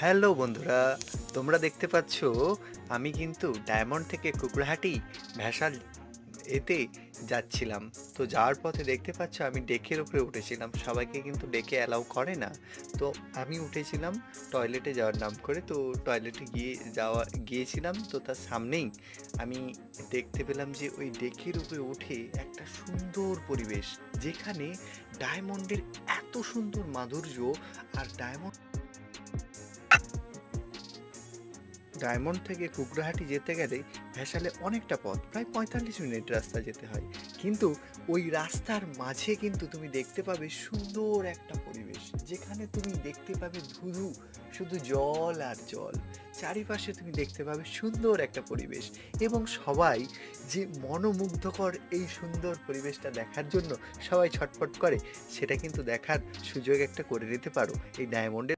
Hello বন্ধুরা, তোমরা দেখতে পাচ্ছ, আমি কিন্তু ডায়মন্ড থেকে কুকড়াহাটি ভ্যাসাল এতে যাচ্ছিলাম। তো যাওয়ার পথে দেখতে পাচ্ছ, আমি ডেকের উপরে উঠেছিলাম। সবাইকে কিন্তু ডেকে অ্যালাউ করে না। তো আমি উঠেছিলাম টয়লেটে যাওয়ার নাম করে। তো টয়লেটে গিয়ে যাওয়া, গিয়েছিলাম। তো তার সামনেই আমি দেখতে পেলাম যে, ওই ডেকের উপরে উঠে একটা সুন্দর পরিবেশ। যেখানে ডায়মন্ডের এত সুন্দর মাধুর্য আর ডায়মন্ড ডায়মন্ড থেকে কুকড়াহাটি যেতে গেলে ভ্যাসালে অনেকটা পথ, প্রায় পঁয়তাল্লিশ মিনিট রাস্তা যেতে হয়। কিন্তু ওই রাস্তার মাঝে কিন্তু তুমি দেখতে পাবে সুন্দর একটা পরিবেশ। যেখানে তুমি দেখতে পাবে ধুধু, শুধু জল আর জল। চারিপাশে তুমি দেখতে পাবে সুন্দর একটা পরিবেশ এবং সবাই যে মনোমুগ্ধকর এই সুন্দর পরিবেশটা দেখার জন্য সবাই ছটফট করে, সেটা কিন্তু দেখার সুযোগ একটা করে নিতে পারো এই ডায়মন্ডের